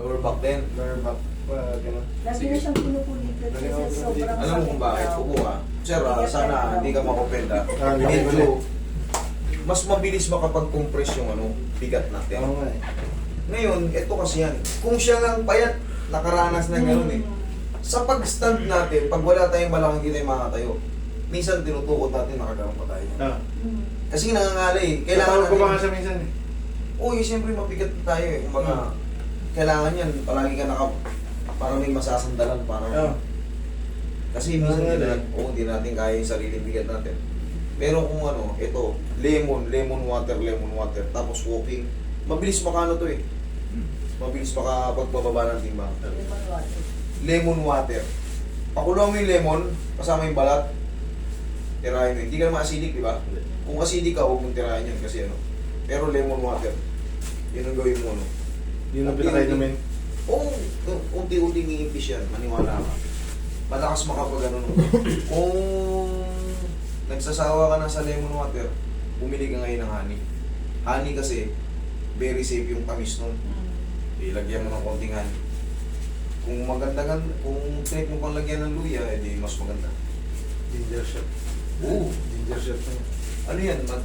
Lower back din. Lower back pa, gano'n. Lagi Sige. na siyang pinupulikat Lagi kasi sobrang. Alam mo kung bakit? daw. Upo ka. Sir, ah, sana hindi ka makopenda. Ah, Medyo, mas mabilis makapag-compress yung ano, bigat natin. Oo nga eh. Ngayon, ito kasi yan. Kung siya lang payat, nakaranas na gano'n eh. Sa pag-stand natin, pag wala tayong malaki hindi tayo makatayo, minsan tinutukot natin, nakagalang pa tayo. Ah. Mm. Kasi nangangalay eh. Kailangan Kailangan ko ba nga natin, siya minsan eh. uy, siyempre mabigat tayo eh. Kumbaga, kailangan yan, palagi ka naka, para may masasandalan, para Ah. Kasi minsan Ah, hindi oo, hindi natin kaya yung sariling bigat natin. Pero kung ano, ito, lemon, lemon water, lemon water, tapos walking, mabilis makano to eh. Mabilis makapagbababa ng timbang. Lemon water. Lemon water. Pakulo mo yung lemon, kasama yung balat, tirahin mo. Hindi ka naman acidic, di ba? Kung acidic ka, huwag mong tirahin yun kasi ano. Pero lemon water, yun ang gawin mo, no? Yun ang pinakain namin. Oo, oh, unti-unti niimpis yan, maniwala ka. Malakas makapag ano. no. Kung nagsasawa ka na sa lemon water, bumili ka ngayon ng honey. Honey kasi, very safe yung tamis nun. Ilagyan mo ng konting honey. Kung maganda gan, kung trip mo pang lagyan ng luya, edi mas maganda. Ginger shot. Oo. Ginger shot na yun. Ano yan, mag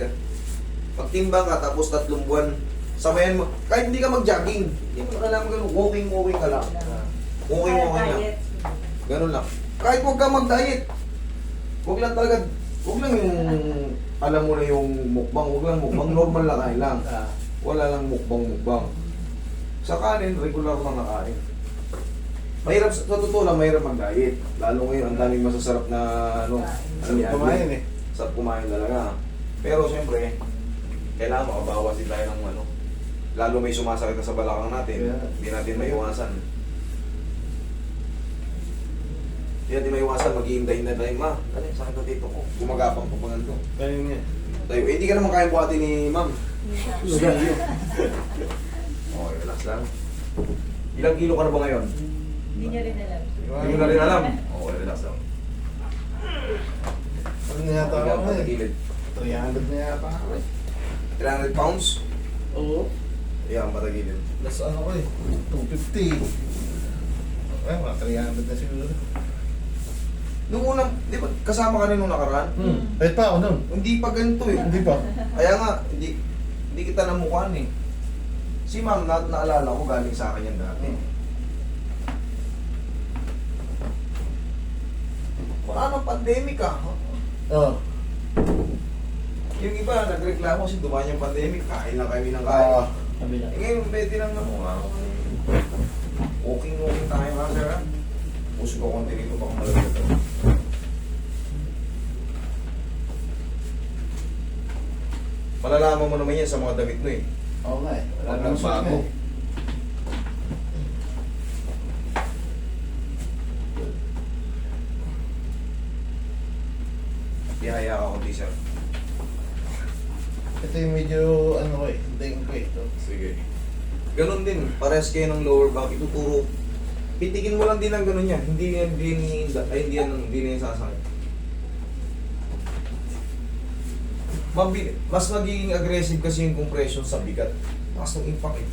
Pagtimbang ka, tapos tatlong buwan, samayan mo, kahit hindi ka mag-jogging, hindi mo kailangan ganun, walking, walking ka lang. Walking, walking lang. Ganun lang. Kahit huwag ka mag-diet. Huwag lang talaga, huwag lang yung, alam mo na yung mukbang, huwag lang mukbang, normal na kain lang. Ah. Wala lang mukbang-mukbang. Sa kanin, regular lang na kain. Mahirap, sa sa totoo lang, mahirap mag-diet. Lalo ngayon, ang daming masasarap na, ano, ano yan, Kumain eh. Sarap kumain talaga. Pero siyempre, kailangan makabawas din tayo ng ano. Lalo may sumasakit na sa balakang natin, Yeah. hindi natin maiwasan. Hindi natin maiwasan, mag-iinday na tayo, ma. Dali, sakit na dito ko. Gumagapang pa pa ganito. Ayun nga. Tayo, eh, hindi ka naman kaya buhatin ni ma'am. Okay, relax lang. Ilang kilo ka na ba ngayon? Hindi niya rin alam. Hindi mo na rin alam. Okay, relax lang. Ano na yata ako eh. patagilid. 300 na yata ako eh. 300 pounds? Oo. Yan, patagilid. Plus ano ko eh. 250. Eh, mga 300 na siguro. Nung unang, di ba, kasama ka rin nung nakaraan? Hmm. Kahit pa ako nun. Hindi pa ganito eh. Hindi pa. Kaya nga, hindi, hindi kita namukhaan eh. Si ma'am, na, naalala ko galing sa akin yan dati. Wala nang pandemic ah. Oo. Yung iba, nagreklamo kasi dumaan yung pandemic, kain lang kami ng kain. Ah. Kabila. Eh ngayon, pwede lang ano, ah, walking, walking tayo nga sir ah. Puso ko konti rito, baka malagay ito. Malalaman mo naman yan sa mga damit mo eh. Oo nga eh. Wala nang bago. bago. Ihaya konti sir. Ito yung medyo ano ko eh. Hintayin ko eh. Ito. Sige. Ganon din, pares kayo ng lower back, ituturo. Pitikin mo lang din ang ganon yan. Hindi yan, hindi, ay, hindi yan, hindi na yan sasakit. Mabi- mas magiging aggressive kasi yung compression sa bigat. Mas ng impact eh.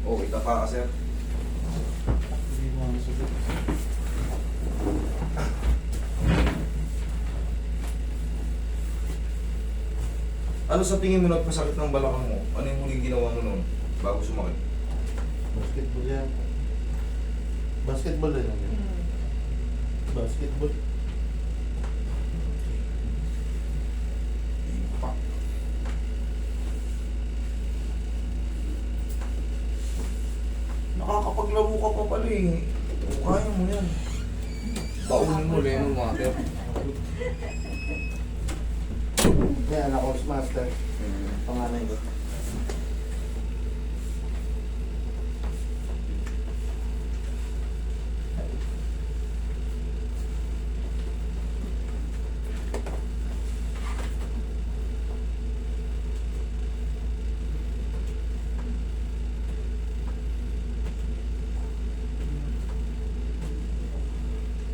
Okay, tapa ka sir. Hindi mo ano sabi. Ano sa tingin mo nagpasakit ng balakang mo? Ano yung huling ginawa mo noon bago sumakit? Basketball yan. Basketball din. ano yun? Mm. Basketball. Impact. Nakakapaglaro ka pa pala eh. Kaya mo yan. Baunin mo lemon water. Yan, ako master. Panganay ko.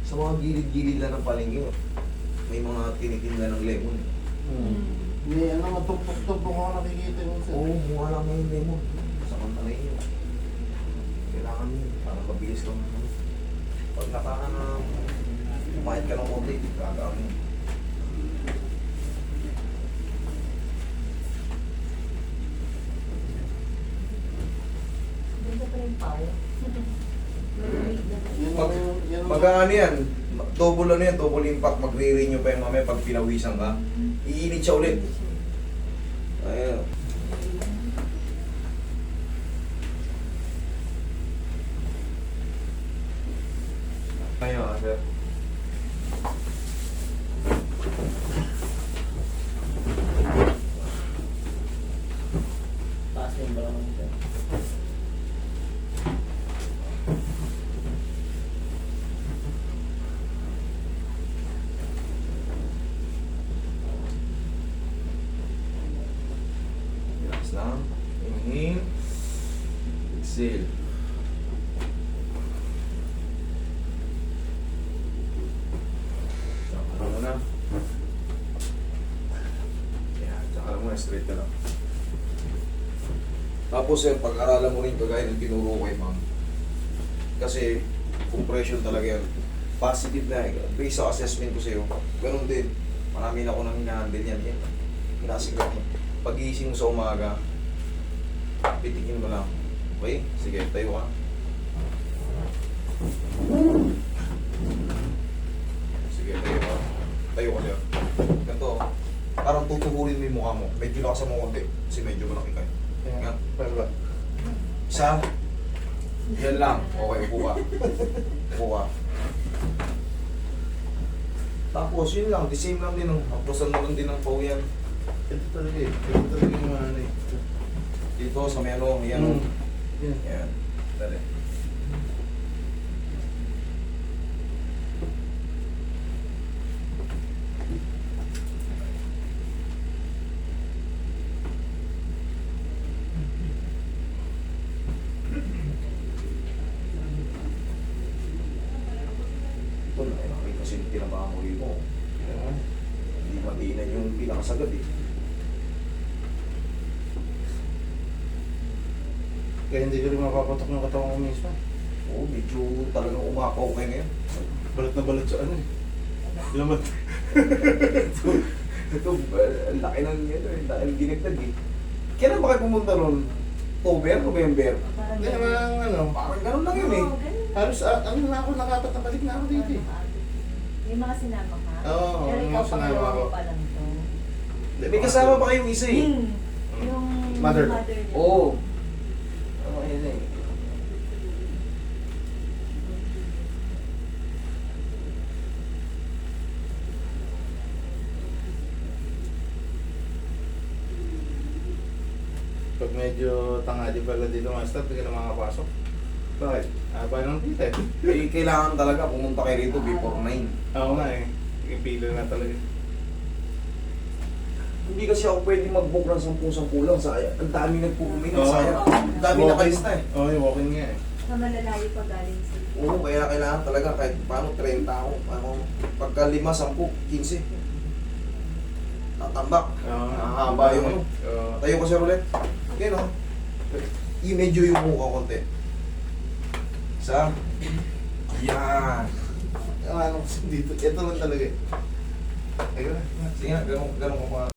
Sa mga gilid-gilid lang ng palengke, may mga tinitinda ng lemon. eh. Hmm. May ano, matupok-tupok ako nakikita mo. sir. Oo, oh, mukha lang yung lemon. Sa kantalay yun. mabilis lang naman. Pag naka na kumain ka ng konti, gagaan mo. Pag, ano yan, double ano yan, double impact, magre-renew pa yung mamaya pag pinawisan ka. Iinit siya ulit. Ayun. Ayun, sir. Taas mo yung balakang sir. Relax lang. Inhale. Exhale. Muna. Yan, tsaka lang muna. Straight lang. Tapos eh, pag-aralan mo rin kagaya ng tinuro ko kay ma'am. Kasi compression talaga yan. Positive na eh. Based sa assessment ko sa'yo, ganun din. Marami na ako nang hinahandle yan. yan. Hinasigat mo. Pag-iising mo sa umaga, pitikin mo lang. Okay? Sige, tayo ka. Sige, tayo ka. Tayo ka, sir. Ganito, parang tutuhurin mo yung mukha mo. Medyo lakasan mo konti. Kasi medyo malaki kayo. Nga. Pero? Isa. Yan lang. Okay, upo ka. Upo ka. Tapos yun lang, the same lang din ang hapusan mo lang din ng pau yan. Ito talaga eh. Ito talaga yung ano eh. Dito sa may ano, yan. Mm. Yan. Yan. Dali. Ito na, eh, nakita kasi yung tinabahoy mo. Hindi matinan yung pinakasagad eh. Kaya hindi ko rin mapapatok ng katawan ko mismo. Oo, medyo talagang umakaw kayo ngayon. Balat na balat sa ano eh. Lamat. Ito, uh, ang laki ng ano eh, dahil ginagdag eh. Kailan ba kayo pumunta ron? October, November? Parang Hindi naman ano. Parang ganun lang yun eh. Halos ah, ano na ako, nakapat na balik na ako dito eh. Yung mga sinama ka? Oo, yung ikaw mga sinama pangalawa ko. mo pa lang to. May kasama pa kayong isa eh. Yung Mother. Oo. Ano yun eh. Pag medyo tangali pala dito master, hindi ka na makapasok. Bakit? Ah, pa nang dito eh. Eh, kailangan talaga pumunta kayo rito before 9. Oo nga eh. Ipilo na talaga. Hindi kasi ako pwede mag-book ng 10-10 lang. Sayang. Ang dami nagpupumili. Oo. Sayang. Ang dami nakalista eh. Oo, yung walking nga eh. Na malalayo pa galing sa Oo, kaya kailangan talaga kahit paano 30 ako. Ano, pagka 5, 10, 15. Tatambak. Oo. Mahaba yung ano. Oo. Tayo kasi ulit. Okay, no? Yung medyo yung mukha konti. Isa. Yan. Ang ano dito, ito lang talaga eh. Ayun na. Sige nga, ganun, ganun ko pa.